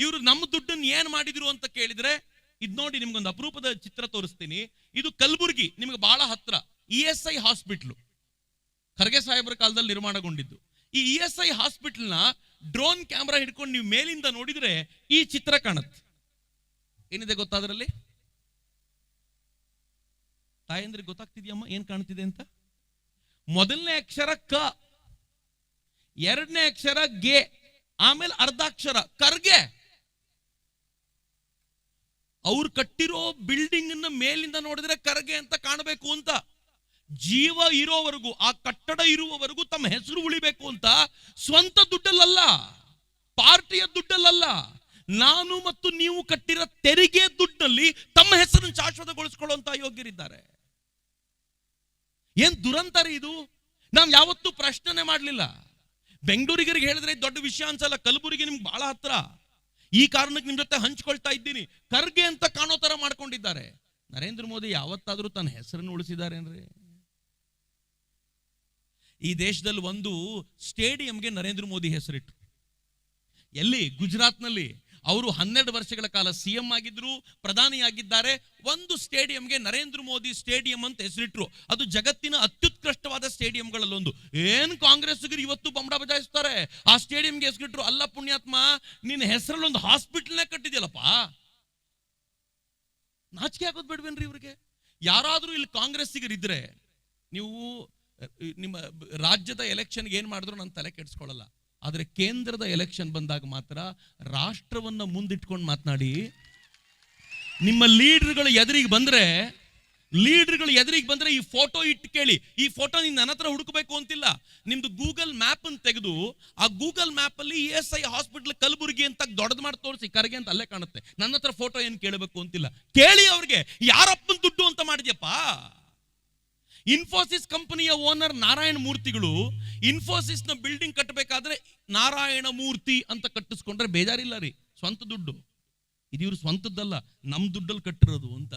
ಇವರು ನಮ್ಮ ದುಡ್ಡನ್ನು ಏನ್ ಮಾಡಿದ್ರು ಅಂತ ಕೇಳಿದ್ರೆ, ಇದು ನೋಡಿ ನಿಮ್ಗೊಂದು ಅಪರೂಪದ ಚಿತ್ರ ತೋರಿಸ್ತೀನಿ. ಇದು ಕಲಬುರ್ಗಿ, ನಿಮ್ಗೆ ಬಹಳ ಹತ್ರ, E S I hospital. Kharge ಸಾಹೇಬರ ಕಾಲದಲ್ಲಿ ನಿರ್ಮಾಣಗೊಂಡಿದ್ದು. ಈ ಇ ಎಸ್ ಐ ಹಾಸ್ಪಿಟಲ್ನ ಡ್ರೋನ್ ಕ್ಯಾಮ್ರಾ ಹಿಡ್ಕೊಂಡು ನೀವು ಮೇಲಿಂದ ನೋಡಿದ್ರೆ ಈ ಚಿತ್ರ ಕಾಣುತ್ತೆ. ಏನಿದೆ ಗೊತ್ತಾದ್ರಲ್ಲಿ ತಾಯಂದ್ರಿಗೆ ಗೊತ್ತಾಗ್ತಿದ್ಯಮ್ಮ? ಏನ್ ಕಾಣ್ತಿದೆ ಅಂತ? ಮೊದಲನೇ ಅಕ್ಷರ ಕ, ಎರಡನೇ ಅಕ್ಷರ ಗೆ, ಆಮೇಲೆ ಅರ್ಧಾಕ್ಷರ, ಕರ್ಗೆ. ಅವ್ರು ಕಟ್ಟಿರೋ ಬಿಲ್ಡಿಂಗ್ ಮೇಲಿಂದ ನೋಡಿದ್ರೆ ಕರಗೆ ಅಂತ ಕಾಣಬೇಕು ಅಂತ. ಜೀವ ಇರೋವರೆಗೂ, ಆ ಕಟ್ಟಡ ಇರುವವರೆಗೂ ತಮ್ಮ ಹೆಸರು ಉಳಿಬೇಕು ಅಂತ ಸ್ವಂತ ದುಡ್ಡಲ್ಲಲ್ಲ, ಪಾರ್ಟಿಯ ದುಡ್ಡಲ್ಲಲ್ಲ. ನಾನು ಮತ್ತು ನೀವು ಕಟ್ಟಿರೋ ತೆರಿಗೆ ದುಡ್ಡಲ್ಲಿ ತಮ್ಮ ಹೆಸರನ್ನು ಶಾಶ್ವತಗೊಳಿಸ್ಕೊಳ್ಳುವಂತ ಯೋಗ್ಯರಿದ್ದಾರೆ. ಏನ್ ದುರಂತರ ಇದು? ನಾವು ಯಾವತ್ತೂ ಪ್ರಶ್ನೆ ಮಾಡಲಿಲ್ಲ. ಬೆಂಗಳೂರಿಗರಿಗೆ ಹೇಳಿದ್ರೆ ದೊಡ್ಡ ವಿಷಯ ಅನ್ಸಲ್ಲ, ಕಲಬುರಗಿ ನಿಮ್ಗೆ ಬಹಳ ಹತ್ರ. ಈ ಕಾರಣಕ್ಕೆ ನಿಮ್ಮ ಜೊತೆ ಹಂಚ್ಕೊಳ್ತಾ ಇದ್ದೀನಿ. ಕರ್ಗೆ ಅಂತ ಕಾಣೋ ತರ ಮಾಡ್ಕೊಂಡಿದ್ದಾರೆ. ನರೇಂದ್ರ ಮೋದಿ ಯಾವತ್ತಾದ್ರೂ ತನ್ನ ಹೆಸರನ್ನು ಉಳಿಸಿದಾರೇನ್ರಿ? ಈ ದೇಶದಲ್ಲಿ ಒಂದು ಸ್ಟೇಡಿಯಂಗೆ ನರೇಂದ್ರ ಮೋದಿ ಹೆಸರಿಟ್ಟು ಎಲ್ಲಿ? ಗುಜರಾತ್ನಲ್ಲಿ. ಅವರು ಹನ್ನೆರಡು ವರ್ಷಗಳ ಕಾಲ ಸಿ ಎಂ ಆಗಿದ್ರು, ಪ್ರಧಾನಿಯಾಗಿದ್ದಾರೆ. ಒಂದು ಸ್ಟೇಡಿಯಂಗೆ ನರೇಂದ್ರ ಮೋದಿ ಸ್ಟೇಡಿಯಂ ಅಂತ ಹೆಸರಿಟ್ರು. ಅದು ಜಗತ್ತಿನ ಅತ್ಯುತ್ಕೃಷ್ಟವಾದ ಸ್ಟೇಡಿಯಂಗಳಲ್ಲೊಂದು. ಏನ್ ಕಾಂಗ್ರೆಸ್ಗರು ಇವತ್ತು ಬಂಬಡ ಬಜಾಯಿಸ್ತಾರೆ? ಆ ಸ್ಟೇಡಿಯಂಗೆ ಹೆಸರಿಟ್ರು, ಅಲ್ಲ ಪುಣ್ಯಾತ್ಮ, ನಿನ್ನ ಹೆಸರಲ್ಲಿ ಒಂದು ಹಾಸ್ಪಿಟಲ್ನೇ ಕಟ್ಟಿದ್ಯಲ್ಲಪ್ಪ. ನಾಚಿಕೆ ಆಗೋದು ಬಿಡ್ಬೇನ್ರಿ ಇವ್ರಿಗೆ? ಯಾರಾದ್ರೂ ಇಲ್ಲಿ ಕಾಂಗ್ರೆಸ್ಸಿಗರಿದ್ರೆ, ನೀವು, ನಿಮ್ಮ ರಾಜ್ಯದ ಎಲೆಕ್ಷನ್ಗೆ ಏನ್ ಮಾಡಿದ್ರು ನನ್ನ ತಲೆ ಕೆಡಿಸ್ಕೊಳ್ಳಲ್ಲ. ಆದ್ರೆ ಕೇಂದ್ರದ ಎಲೆಕ್ಷನ್ ಬಂದಾಗ ಮಾತ್ರ ರಾಷ್ಟ್ರವನ್ನು ಮುಂದಿಟ್ಕೊಂಡು ಮಾತನಾಡಿ, ನಿಮ್ಮ ಲೀಡರ್ಗಳು ಎದುರಿಗೆ ಬಂದರೆ ಲೀಡರ್ಗಳು ಎದುರಿಗೆ ಬಂದರೆ ಈ ಫೋಟೋ ಇಟ್ಟು ಕೇಳಿ. ಈ ಫೋಟೋ ನಿನ್ನ ನನ್ನ ಹತ್ರ ಹುಡುಕಬೇಕು ಅಂತಿಲ್ಲ. ನಿಮ್ದು ಗೂಗಲ್ ಮ್ಯಾಪ್ ಅನ್ನು ತೆಗೆದು, ಆ Google ಮ್ಯಾಪಲ್ಲಿ E S I hospital Kalaburagi ಅಂತ ದೊಡ್ಡದು ಮಾಡಿ ತೋರಿಸಿ, ಕರೆಗೆ ಅಂತ ಅಲ್ಲೇ ಕಾಣುತ್ತೆ. ನನ್ನ ಹತ್ರ ಫೋಟೋ ಏನು ಕೇಳಬೇಕು ಅಂತಿಲ್ಲ. ಕೇಳಿ ಅವ್ರಿಗೆ, ಯಾರಪ್ಪನ ದುಡ್ಡು ಅಂತ ಮಾಡಿದ್ಯಪ್ಪ? ಇನ್ಫೋಸಿಸ್ ಕಂಪನಿಯ ಓನರ್ ನಾರಾಯಣ ಮೂರ್ತಿಗಳು ಇನ್ಫೋಸಿಸ್ನ ಬಿಲ್ಡಿಂಗ್ ಕಟ್ಟಬೇಕಾದ್ರೆ ನಾರಾಯಣ ಮೂರ್ತಿ ಅಂತ ಕಟ್ಟಿಸ್ಕೊಂಡ್ರೆ ಬೇಜಾರಿಲ್ಲ ರೀ. ಸ್ವಂತ ದುಡ್ಡು. ಇದು ಇವರು ಸ್ವಂತದ್ದಲ್ಲ, ನಮ್ ದುಡ್ಡಲ್ಲಿ ಕಟ್ಟಿರೋದು ಅಂತ.